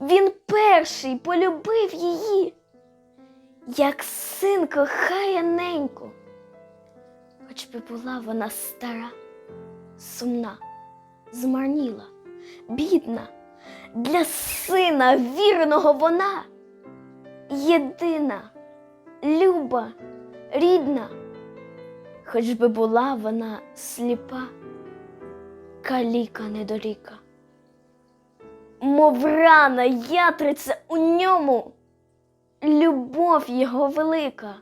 Він перший полюбив її, як син кохає неньку. Хоч би була вона стара, сумна, змарніла, бідна, для сина вірного вона єдина, люба, рідна, хоч би була вона сліпа, каліка недоріка. Мов рана ятриця у ньому, любов його велика.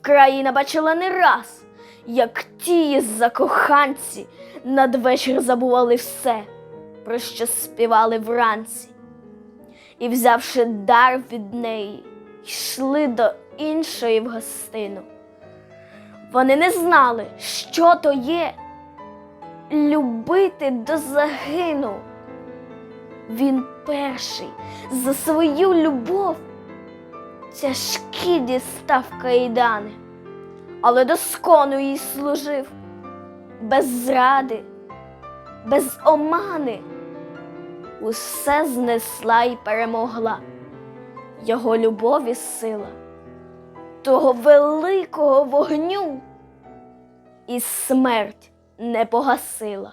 Країна бачила не раз, як ті закоханці надвечір забували все, про що співали вранці, і, взявши дар від неї, йшли до іншої в гостину. Вони не знали, що то є любити до загину. Він перший за свою любов тяжкі дістав кайдани, але доскону їй служив, без зради, без омани. Усе знесла й перемогла його любові сила, того великого вогню, і смерть не погасила.